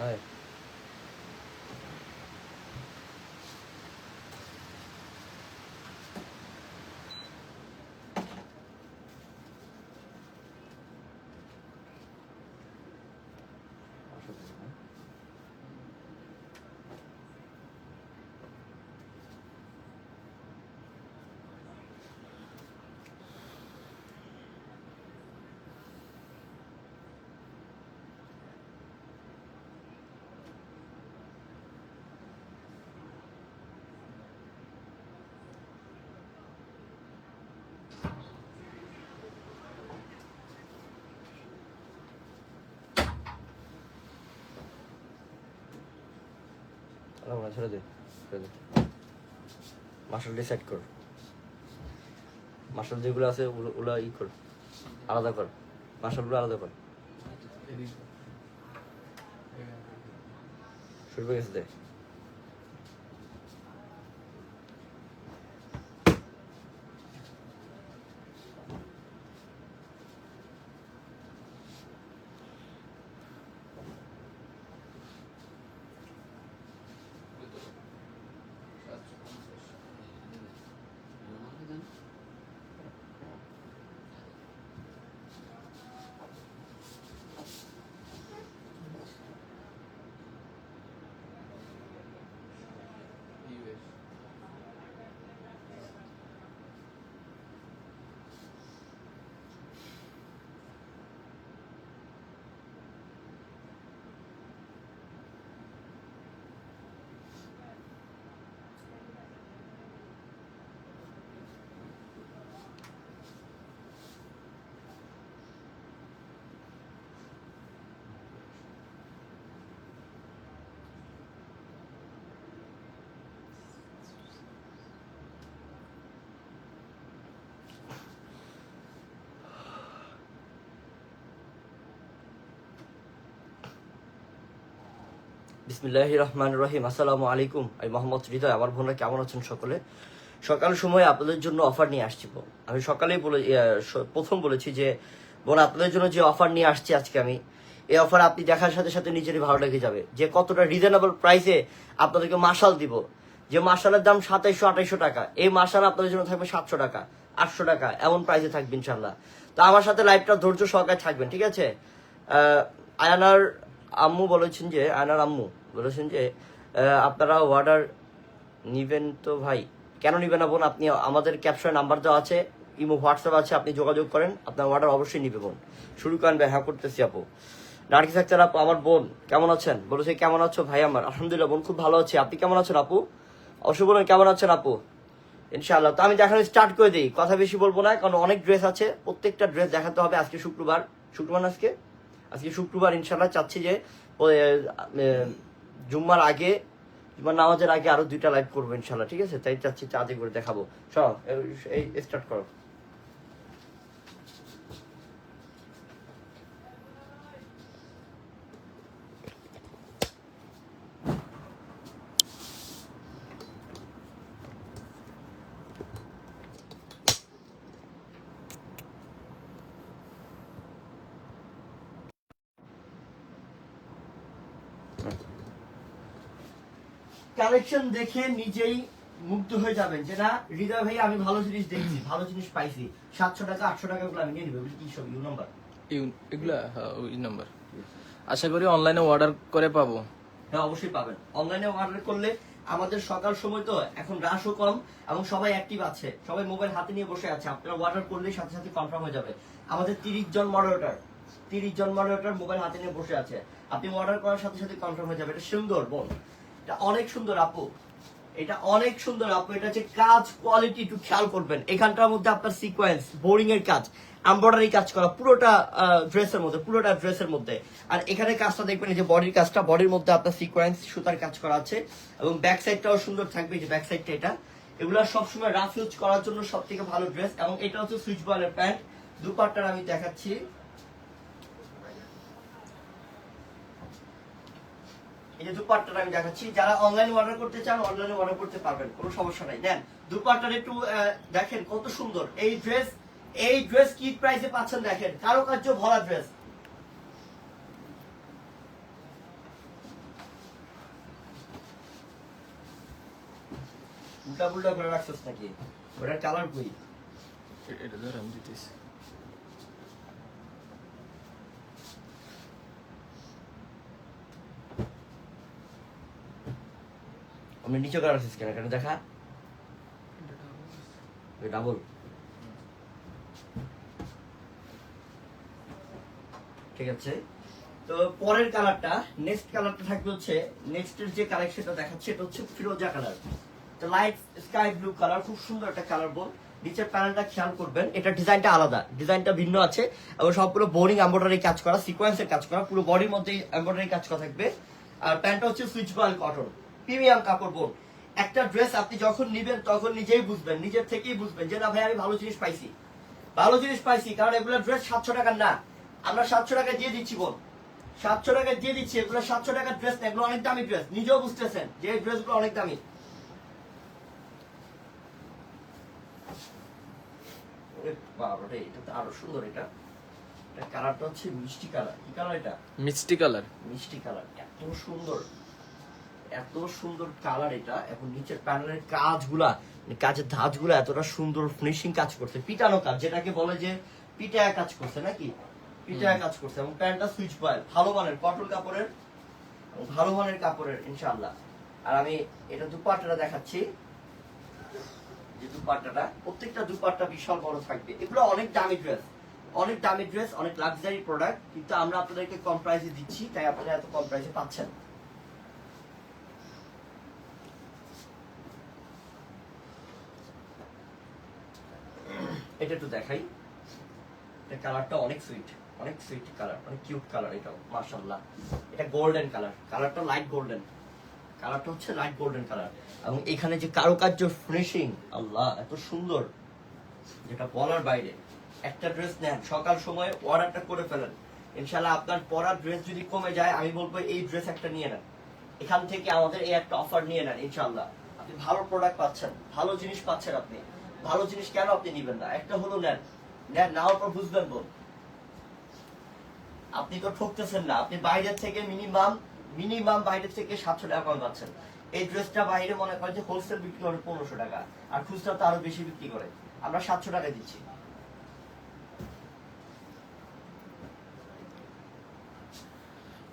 哎。না ছেড়ে দে ছেড়ে দে। মার্শাল ডিসাইড কর। মার্শাল যেগুলো আছে ওগুলো ই কর। আলাদা কর। মার্শালগুলো আলাদা কর। শুরু হয়ে গেছে দে। বিসমিল্লাহ রহমান রহিম আসসালামু আলাইকুম আমি মোহাম্মদ হৃদয়। আমার বোনরা কেমন আছেন সকলে? সকাল সময় আপনাদের জন্য অফার নিয়ে আসছি আমি সকালেই বলে প্রথম বলেছি যে, বোন, আপনাদের জন্য যে অফার নিয়ে আসছি আজকে আমি, এই অফার আপনি দেখার সাথে সাথে নিজেরই ভালো লেগে যাবে। যে কতটা রিজনেবল প্রাইসে আপনাদেরকে মাসাল দিব। যে মাসালের দাম সাতাইশো আঠাইশো টাকা। এই মাসাল আপনাদের জন্য থাকবে সাতশো টাকা, আটশো টাকা। এমন প্রাইসে থাকবে ইনশাল্লাহ তো আমার সাথে লাইভটা ধৈর্য সহকারে থাকবেন, ঠিক আছে? আয়ানার আম্মু বলেছেন যে, আয়নার আম্মু বলেছেন যে আপনারা অর্ডার নিবেন তো ভাই। কেন নিবেন না বোন? আপনি আমাদের ক্যাপশনে নাম্বার দেওয়া আছে, ইমো, হোয়াটসঅ্যাপ আছে, আপনি যোগাযোগ করেন, আপনার অর্ডার অবশ্যই নিবে বোন। শুরু করেন ভাই হ্যাঁ করতেছি আপু। নার্গিস আক্তার আপু, আমার বোন, কেমন আছেন? বলেছে কেমন আছো ভাই আমার? আলহামদুলিল্লাহ বোন, খুব ভালো আছি। আপনি কেমন আছেন আপু? অবশ্যই বলুন, কেমন আছেন আপু? ইনশাআল্লাহ। তো আমি দেখানো স্টার্ট করে দিই, কথা বেশি বলব না, কারণ অনেক ড্রেস আছে, প্রত্যেকটা ড্রেস দেখাতে হবে আজকে শুক্রবার। শুক্রবার আজকে? আজকে শুক্রবার ইনশাআল্লাহ চাচ্ছি যে জুম্মার আগে, জুম্মার নামাজের আগে আরও দুইটা লাইভ করব ইনশাল্লাহ, ঠিক আছে? তাই চাচ্ছি, চাঁদে করে দেখাবো। চলো, এই স্টার্ট করো। কালেকশন দেখে নিজেই মুগ্ধ হয়ে যাবেন যে না হৃদয় ভাই আমি ভালো জিনিস দেখছি ভালো জিনিস পাইছি। সাতশো টাকা আটশো টাকা গুলো আমি নিয়ে নিবো। কি সব ইউ নাম্বার? এগুলা হ্যাঁ, ওই নাম্বার। আশা করি অনলাইনে অর্ডার করে পাবো। হ্যাঁ অবশ্যই পাবেন। অনলাইনে অর্ডার করলে আমাদের সকাল সময় তো এখন রাশও কম এবং সবাই অ্যাক্টিভ আছে। সবাই মোবাইল হাতে নিয়ে বসে আছে। আপনারা অর্ডার করলেই সাথে সাথে কনফার্ম হয়ে যাবে। আমাদের তিরিশ জন মডারেটর তিরিশ জন মডারেটর মোবাইল হাতে নিয়ে বসে আছে। আপনি অর্ডার করার সাথে সাথে কনফার্ম হয়ে যাবে। এটা সুন্দর বোন। এটা অনেক সুন্দর আপু। এটা অনেক সুন্দর আপু। এটা হচ্ছে কাজ কোয়ালিটি একটু খেয়াল করবেন। এখানটার মধ্যে আপনার সিকোয়েন্স বোরিং এর কাজ এমব্রয়ডারি কাজ করা, পুরোটা ড্রেসের মধ্যে, পুরোটা ড্রেসের মধ্যে। আর এখানে কাজটা দেখবেন, এই যে বডির কাজটা বডির মধ্যে আপনার সিকোয়েন্স সুতার কাজ করা আছে এবং ব্যাক সাইডটাও সুন্দর থাকবে যে ব্যাক সাইডটা এটা। এগুলো সবসময় রাফ ইউজ করার জন্য সব থেকে ভালো ড্রেস এবং এটা হচ্ছে সুইচ বয়েলের প্যান্ট দুপাট্টার আমি দেখাচ্ছি। এই যে দুপাট্টাটা আমি দেখাচ্ছি, যারা অনলাইনে অর্ডার করতে চান অনলাইনে অর্ডার করতে পারবেন, কোনো সমস্যা নাই। দেন দুপাট্টার একটু দেখেন কত সুন্দর। এই ড্রেস এই ড্রেস কি প্রাইসে পাচ্ছেন দেখেন। কারুকার্য ভরা ড্রেস উল্টা পুল্টা করে রাখছিস নাকি? ওটার কালার কই? এটা ধর আমি দিতেছি। আমি নিচে করে রাখছিস কেন কেন দেখা? ডাবল ঠিক আছে? তো পরের কালারটা নেক্সট কালারটা থাকবে হচ্ছে নেক্সটের যে কালেকশনটা দেখাচ্ছে, এটা হচ্ছে ফিরোজা কালার। তো লাইট স্কাই ব্লু কালার খুব সুন্দর একটা কালার বল নিচের প্যানেলটা খেয়াল করবেন, এটা ডিজাইনটা আলাদা। ডিজাইনটা ভিন্ন আছে, এবং সবগুলো বোরিং এমব্রয়ডারি কাজ করা সিকোয়েন্সের কাজ করা, পুরো বডির মধ্যে এমব্রয়ডারি কাজ করা থাকবে। আর প্যান্টটা হচ্ছে সুইচ বয়েল কটন প্রিমিয়াম কাপড় বোন একটা ড্রেস আপনি যখন নিবেন তখন নিজেই বুঝবেন নিজের থেকেই বুঝবেন যে না ভাই আমি ভালো জিনিস পাইছি। ভালো জিনিস পাইছি কারণ এগুলো ড্রেস সাতশো টাকার না। আমরা সাতশো টাকা দিয়ে দিচ্ছি বোন সাতশো টাকা দিয়ে দিচ্ছি এগুলো সাতশো টাকার ড্রেস না এগুলো অনেক দামি ড্রেস নিজেও বুঝতেছেন যে এই ড্রেসগুলো অনেক দামি। বাবারে, এটা তো আরও সুন্দর এটা। এটা কালারটা হচ্ছে মিষ্টি কালার কি কালার এটা? মিষ্টি কালার মিষ্টি কালার এত সুন্দর। এত সুন্দর কালার এটা। এবং নিচের প্যানেলের কাজগুলা মানে কাজের ধাঁচগুলা এতটা সুন্দর ফিনিশিং কাজ করছে। পিটানো কাজ যেটাকে বলে যে পিটায়া কাজ করছে নাকি? পিটায়া কাজ করছে এবং প্যান্টটা সুইচ বয়েল। ভালো মানের কটন কাপড়ের ভালো মানের কাপড়ের ইনশাআল্লাহ। আর আমি এটা দুপাট্টাটা দেখাচ্ছি। যে দুপাট্টাটা প্রত্যেকটা দুপাট্টা বিশাল বড় থাকবে। এগুলো অনেক দামি ড্রেস অনেক দামি ড্রেস অনেক লাক্সারি প্রোডাক্ট কিন্তু আমরা আপনাদেরকে কম প্রাইসে দিচ্ছি তাই আপনারা এত কম প্রাইসে পাচ্ছেন এটা একটু দেখাই। এটা কালারটা অনেক সুইট অনেক সুইট কালার অনেক কিউট কালার এটা মাশাআল্লাহ। এটা গোল্ডেন কালার কালারটা লাইট গোল্ডেন কালারটা হচ্ছে লাইট গোল্ডেন কালার এবং এখানে যে কারুকার্য ফিনিশিং আল্লাহ, এত সুন্দর। যেটা বলার বাইরে। একটা ড্রেস নেন, সকাল সময় অর্ডারটা করে ফেলেন। ইনশাল্লাহ আপনার পরার ড্রেস যদি কমে যায়, আমি বলব এই ড্রেস একটা নিয়ে নেন। এখান থেকে আমাদের এই একটা অফার নিয়ে নেন ইনশাল্লাহ আপনি ভালো প্রোডাক্ট পাচ্ছেন, ভালো জিনিস পাচ্ছেন আপনি। ভালো জিনিস কেন আপনি নিবেন না? একটা হলো নেন। নেন নেওয়ার পর বুঝবেন বোন আপনি তো ঠকতেছেন না। আপনি বাইরের থেকে মিনিমাম মিনিমাম বাইরের থেকে সাতশো টাকা কম পাচ্ছেন। এই ড্রেসটা বাইরে মনে করেন যে হোলসেল বিক্রি করে পনেরোশো টাকা। আর খুচরা তো আরও বেশি বিক্রি করে। আমরা সাতশো টাকা দিচ্ছি।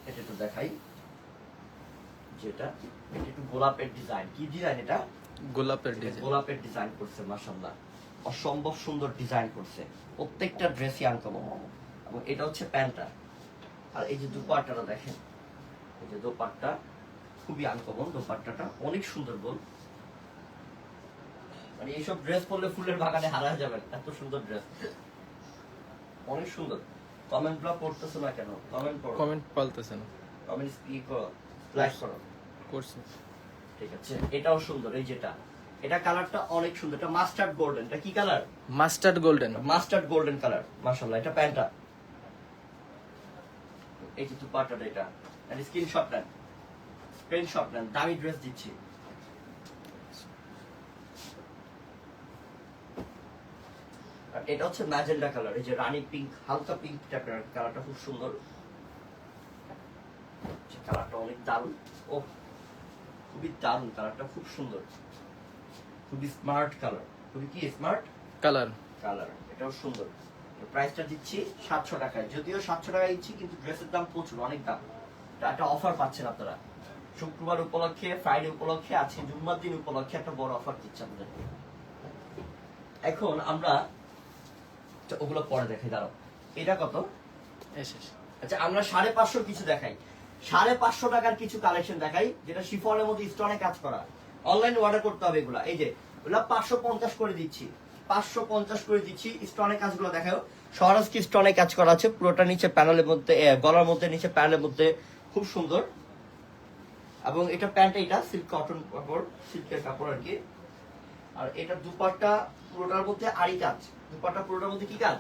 এটা একটু দেখাই। যেটা, এটা একটু গোলাপের ডিজাইন কি ডিজাইন এটা? গোলাপের ডিজাইন গোলাপের ডিজাইন করছে মাশাআল্লাহ। অসম্ভব সুন্দর ডিজাইন করছে। প্রত্যেকটা ড্রেসই আনকমন এবং এটা হচ্ছে প্যান্টটা। আর এই যে দুপাট্টাটা দেখেন এই যে দোপাট্টা খুবই আনকমন দোপাট্টাটা অনেক সুন্দর বল মানে এইসব ড্রেস পরলে ফুলের বাগানে হারা যাবেন এত সুন্দর ড্রেস অনেক সুন্দর। কমেন্ট ব্লক করতেছো না কেন? কমেন্ট করো কমেন্ট পাল্তেছে না। কমেন্ট স্পিক করো লাইক করো। করছি। ঠিক আছে? এটাও সুন্দর এই যেটা। এটা কালারটা অনেক সুন্দর। এটা মাস্টার্ড গোল্ডেন। এটা কি colour? Mustard golden. Mustard golden colour মাশাআল্লাহ। এটা প্যান্টটা। এই যে দুপাট্টাটা এটা। এটা স্ক্রিনশট নেন। স্ক্রিনশট নেন। দামি ড্রেস দিচ্ছি। আর এটা হচ্ছে ম্যাজেন্ডা কালার। এই যে রানী পিঙ্ক হালকা পিঙ্ক টাইপের কালারটা খুব সুন্দর। কালারটা অনেক দারুণ। ও খুবই দারুণ কালারটা খুব সুন্দর। খুবই স্মার্ট কালার খুবই কি স্মার্ট কালার কালার এটাও সুন্দর। প্রাইসটা দিচ্ছি সাতশো টাকায়। যদিও সাতশো টাকায় দিচ্ছি কিন্তু ড্রেসের দাম প্রচুর অনেক দাম। এটা একটা অফার পাচ্ছেন আপনারা। শুক্রবার উপলক্ষে ফ্রাইডে উপলক্ষে আছে জুম্মার দিন উপলক্ষে একটা বড় অফার দিচ্ছে আপনাদের এখন আমরা আচ্ছা, ওগুলো পরে দেখাই দাঁড়াও। এটা কত? আচ্ছা আমরা সাড়ে পাঁচশো কিছু দেখাই। সাড়ে পাঁচশো টাকার কিছু কালেকশন দেখাই যেটা শিফনের মধ্যে স্টোনে কাজ করা। অনলাইনে অর্ডার করতে হবে এগুলা। এই যে ওগুলা পাঁচশো পঞ্চাশ করে দিচ্ছি। পাঁচশো পঞ্চাশ করে দিচ্ছি স্টোনে কাজগুলো দেখাও। সহরাজ কি স্টোনে কাজ করা আছে পুরোটা নিচে প্যানেলের মধ্যে গলার মধ্যে নিচে প্যানেলের মধ্যে। খুব সুন্দর। এবং এটা প্যান্ট এটা সিল্ক কটন কাপড় সিল্কের কাপড় আর কি। আর এটা দুপাট্টা পুরোটার মধ্যে আড়ি কাজ। দুপাট্টা পুরোটার মধ্যে কি কাজ?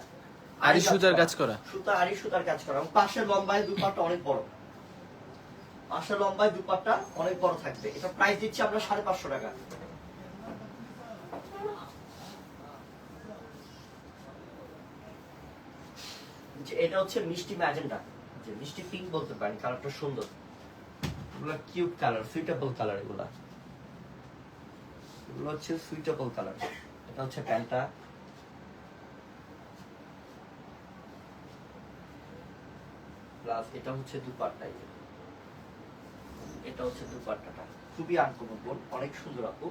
আড়ি সুতার কাজ করা। সুতা আড়ি সুতার কাজ করা। এবং পাশের লম্বায় দুপাট্টা অনেক বড়। পাশের লম্বায় দুপাট্টা অনেক বড় থাকবে। এটা প্রাইস দিচ্ছি আমরা সাড়ে পাঁচশো টাকা। এটা হচ্ছে মিষ্টি ম্যাজেন্টা। যে মিষ্টি পিঙ্ক বলতে পারেন কালারটা সুন্দর। এগুলা কিউট কালার সুইটেবল কালার এগুলা। এগুলো হচ্ছে সুইটেবল কালার এটা হচ্ছে প্যান্টটা। প্লাস এটা হচ্ছে দুপাট্টাই এটা হচ্ছে দুপাট্টাটা। খুবই আনকমন বোন অনেক সুন্দর আপু।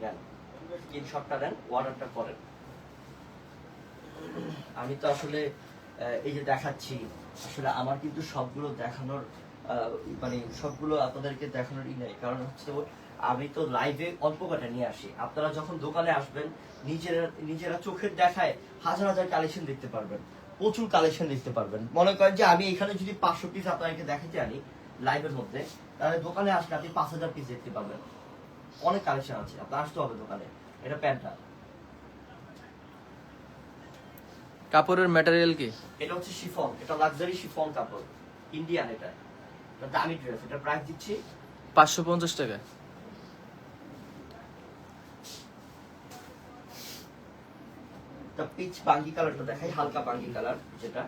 নেন স্ক্রিনশটটা দেন অর্ডারটা করেন। আমি তো আসলে এই যে দেখাচ্ছি, আসলে আমার কিন্তু সবগুলো দেখানোর মানে সবগুলো আপনাদেরকে দেখানোর ই নেই। কারণ হচ্ছে আমি তো লাইভে অল্প কটা নিয়ে আসি। আপনারা যখন দোকানে আসবেন, নিজেরা নিজেরা চোখের দেখায় হাজার হাজার কালেকশন দেখতে পারবেন। প্রচুর কালেকশন দেখতে পারবেন। মনে করেন যে আমি এখানে যদি পাঁচশো পিস আপনাদেরকে দেখাতে আনি লাইভের মধ্যে তাহলে দোকানে আসলে আপনি পাঁচ হাজার পিস দেখতে পাবেন। অনেক কালেকশন আছে আপনার আসতে হবে দোকানে। এটা প্যান্টটা। কাপড়ের ম্যাটেরিয়াল কি? এটা হচ্ছে শিফন এটা লাক্সারি শিফন কাপড় ইন্ডিয়ান এটা। এটা দামি ড্রেস এটা প্রাইস দিচ্ছি। পাঁচশো পঞ্চাশ টাকা। পিচ বাঙ্গি কালারটা দেখাই হালকা বাঙ্গি কালার যেটা।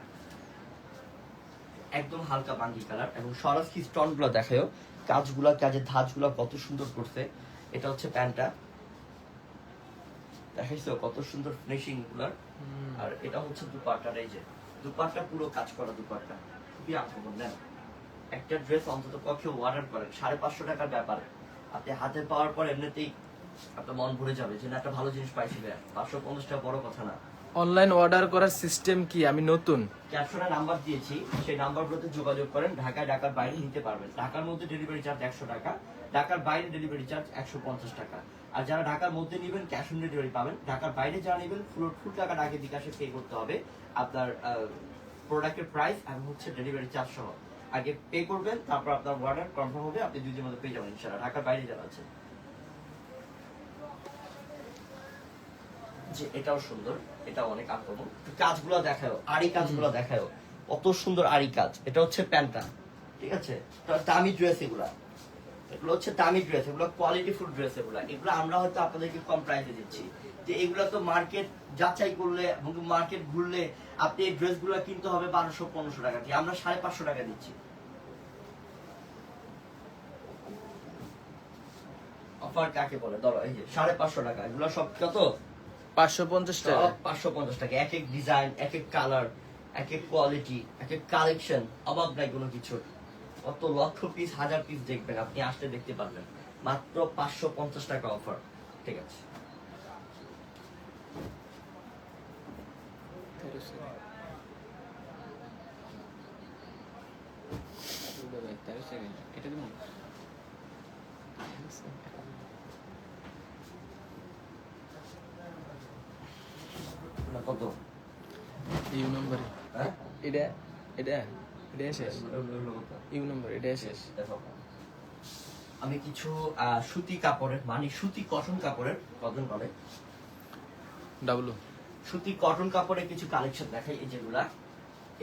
একদম হালকা বাঙ্গি কালার এবং সরাসরি স্টোনগুলো দেখায়ও। কাজগুলা কাজের ধাঁচগুলো কত সুন্দর করছে। এটা হচ্ছে প্যান্টটা। দেখাইছো কত সুন্দর ফিনিশিংগুলার। আর এটা হচ্ছে দুপাট্টার এই যে দুপাট্টা পুরো কাজ করা দুপাট্টা। খুবই আক্রমণ নেন একটা ড্রেস অন্তত পক্ষে অর্ডার করেন সাড়ে পাঁচশো টাকার ব্যাপার। আপনি হাতে পাওয়ার পর এমনিতেই আপনার মন ভরে যাবে যে না একটা ভালো জিনিস পাইছি পাঁচশো পঞ্চাশ টাকা বড় কথা না। অনলাইন অর্ডার করার সিস্টেম কি? আমি নতুন। ক্যাপশনে নাম্বার দিয়েছি, সেই নাম্বারগুলোতে যোগাযোগ করেন, ঢাকায় ঢাকার বাইরে নিতে পারবেন। ঢাকার মধ্যে ডেলিভারি চার্জ একশো টাকা, ঢাকার বাইরে ডেলিভারি চার্জ একশো পঞ্চাশ টাকা। আর যারা ঢাকার মধ্যে নেবেন ক্যাশ অন ডেলিভারি পাবেন। ঢাকার বাইরে যারা নেবেন, ফুল ফুল টাকা আগে বিকাশে পে করতে হবে আপনার প্রোডাক্টের প্রাইস এবং হচ্ছে ডেলিভারি চার্জ সহ। আগে পে করবেন, তারপর আপনার অর্ডার কনফার্ম হবে, আপনি দুই দিনের মধ্যে পেয়ে যাবেন, ইনশাআল্লাহ। ঢাকার বাইরে যারা আছে যে এটাও সুন্দর এটা অনেক আক্রমণ। কাজগুলো দেখাও আড়ি কাজগুলো দেখাও কত সুন্দর আড়ি কাজ। এটা হচ্ছে প্যান্টটা ঠিক আছে? দামি ড্রেস এগুলা। এগুলো হচ্ছে দামি ড্রেস এগুলো কোয়ালিটি ফুল ড্রেস এগুলা। এগুলো আমরা হয়তো আপনাদেরকে কম প্রাইসে দিচ্ছি। যে এগুলো তো মার্কেট যাচাই করলে মার্কেট ঘুরলে আপনি এই ড্রেসগুলো কিনতে হবে বারোশো পনেরোশো টাকা দিয়ে। আমরা সাড়ে পাঁচশো টাকা দিচ্ছি। অফার কাকে বলে? ধরো এই যে সাড়ে পাঁচশো টাকা। এগুলো সব কত পাঁচশো পঞ্চাশ টাকা। পাঁচশো পঞ্চাশ টাকা। এক এক ডিজাইন এক এক কালার এক এক কোয়ালিটি এক এক কালেকশন অভাব নাই কোনো কিছু। কত লক্ষ পিস হাজার পিস দেখবেন আপনি আসলে দেখতে পারবেন। মাত্র পাঁচশো পঞ্চাশ টাকা অফার ঠিক আছে। এগুলো কত? ইউ নম্বরে। হ্যাঁ? এটা এটা এটা শেষ? ইউ নম্বর এটা শেষ। আমি কিছু সুতি কাপড়ের মানে সুতি কটন কাপড়ের কটন বলে ডাবলু। সুতি কটন কাপড়ের কিছু কালেকশন দেখাই এই যেগুলা।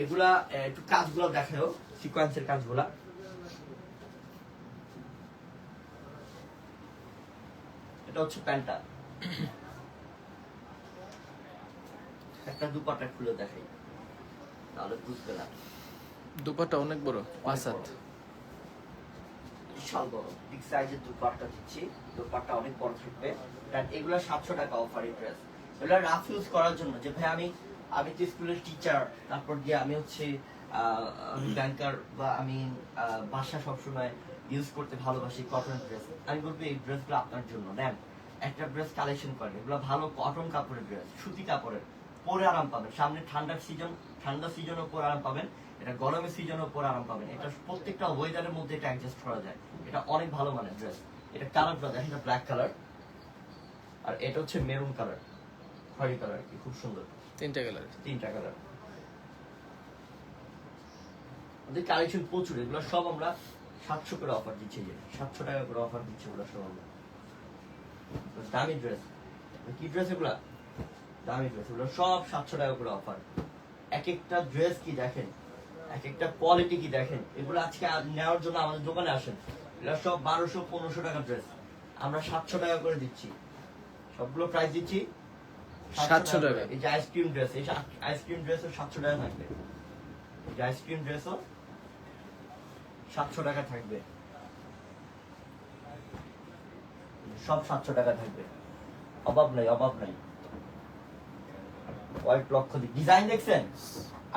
এগুলা একটু কাজগুলো দেখাও সিকোয়েন্সের কাজগুলা। এটা হচ্ছে প্যান্টটা। একটা দুপাটা খুলে দেখাই। তাহলে বুঝবে না দুপাটা অনেক বড় পাঁচ হাত। বিশাল বড়। বিগ সাইজের দুপাট্টা দিচ্ছি। দুপাট্টা অনেক বড় থাকবে। কারণ এগুলো সাতশো টাকা অফারি ড্রেস এগুলো রাফ ইউজ করার জন্য যে ভাই আমি আমি তো স্কুলের টিচার তারপর দিয়ে আমি হচ্ছে ব্যাংকার বা আমি বাসা সবসময় ইউজ করতে ভালোবাসি কটন ড্রেস আমি বলব এই ড্রেসগুলো আপনার জন্য। নেন একটা ড্রেস কালেকশন করেন। এগুলো ভালো কটন কাপড়ের ড্রেস সুতি কাপড়ের। পরে আরাম পাবেন। সামনে ঠান্ডার সিজন ঠান্ডা সিজনও পরে আরাম পাবেন। এটা গরমের সিজনও পরে আরাম পাবেন। এটা প্রত্যেকটা ওয়েদারের মধ্যে এটা অ্যাডজাস্ট করা যায়। এটা অনেক ভালো মানের ড্রেস এটা কালারটা দেখেন এটা ব্ল্যাক কালার আর এটা হচ্ছে মেরুন কালার খয়েরি কালার কি খুব সুন্দর। তিনটা কালার তিনটা কালার আমাদের কালেকশন প্রচুর। এগুলো সব আমরা সাতশো করে অফার দিচ্ছি যে। সাতশো টাকা করে অফার দিচ্ছি ওগুলো সব আমরা। দামি ড্রেস কি ড্রেস এগুলা? দামি ড্রেস এগুলো সব সাতশো টাকা করে অফার এক একটা ড্রেস কি দেখেন? এক একটা কোয়ালিটি কি দেখেন? এগুলো আজকে নেওয়ার জন্য আমাদের দোকানে আসেন। এগুলো সব বারোশো পনেরোশো টাকা ড্রেস আমরা সাতশো টাকা করে দিচ্ছি। সবগুলো প্রাইস দিচ্ছি। 700 টাকা। এই যে আইসক্রিম ড্রেস এই আইসক্রিম ড্রেসও সাতশো টাকা থাকবে। এই যে আইসক্রিম ড্রেসও সাতশো টাকা থাকবে। সব সাতশো টাকা থাকবে। অভাব নাই অভাব নাই। হোয়াইট লক্ষ ডিজাইন দেখছেন?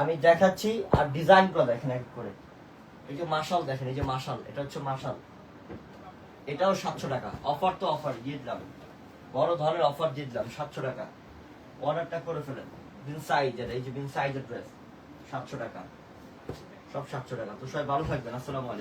আমি দেখাচ্ছি আর ডিজাইনগুলো দেখেন এক করে। এই যে মাশাল দেখেন, এই যে মাশাল এটা হচ্ছে মাশাল এটাও সাতশো টাকা। অফার তো অফার দিয়ে দিলাম। বড় ধরনের অফার দিয়ে দিলাম, সাতশো টাকা। অর্ডারটা করে ফেলেন। বিন সাইজের এই যে বিন সাইজের ড্রেস সাতশো টাকা। সব সাতশো টাকা। তো সবাই ভালো থাকবেন। আসসালামু আলাইকুম।